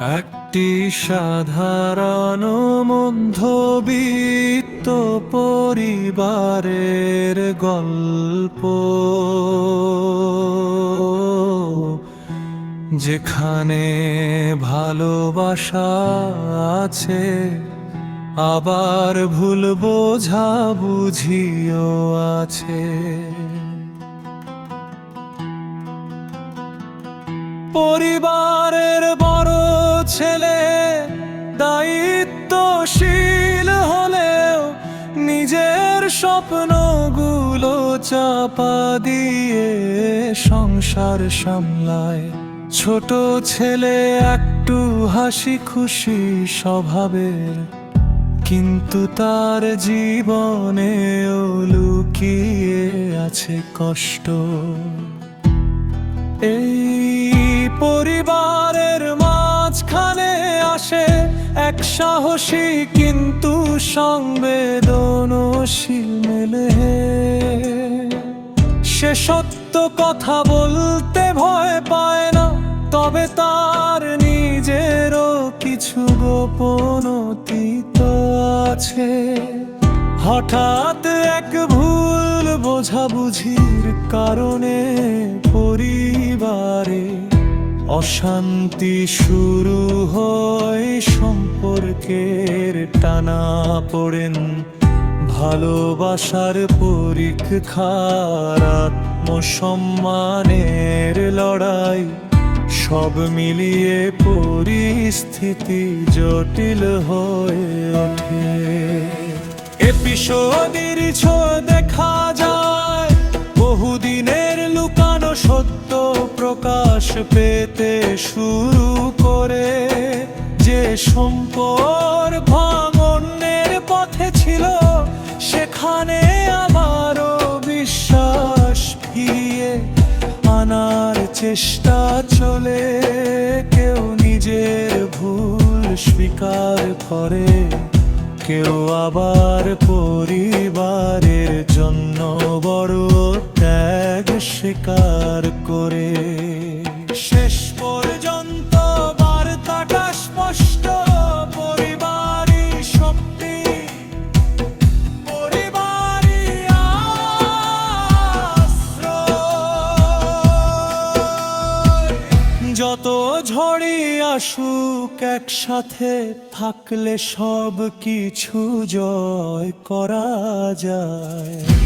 একটি সাধারণ মধ্যবিত্ত পরিবারের গল্প। যেখানে ভালোবাসা আছে আবার ভুল বোঝা বুঝিও আছে। পরিবারের ছেলে, দায়িত্বশীল হলেও নিজের স্বপ্নগুলো চাপা দিয়ে সংসার সামলায়। ছোট ছেলে একটু হাসি খুশি স্বভাবের, কিন্তু তার জীবনেও লুকিয়ে আছে কষ্ট। এই পরিবারের মাঝখানে আসে এক সাহসী, কিন্তু সংবেদনশীল মেলে। সে সত্য কথা বলতে ভয় পায় না, তবে তার নিজেরও কিছু গোপন অতীত আছে। হঠাৎ এক ভুল বোঝাবুঝির কারণে অশান্তি শুরু হয় সম্পর্কের টানা পড়েন। ভালোবাসার পরীক্ষার আত্মসম্মানের লড়াই। সব মিলিয়ে পরিস্থিতি জটিল হয়ে ওঠে। এপিসোডের ছ দেখা যায় পেতে শুরু করে যে সম্পর ভাঙনের পথে ছিল, সেখানে আমারও বিশ্বাস ফিরিয়ে আনার চেষ্টা চলে। কেউ নিজের ভুল স্বীকার করে, কেউ আবার পরিবারের জন্য বড় ত্যাগ স্বীকার করে। আসুক একসাথে থাকলে সব কিছু জয় করা যায়।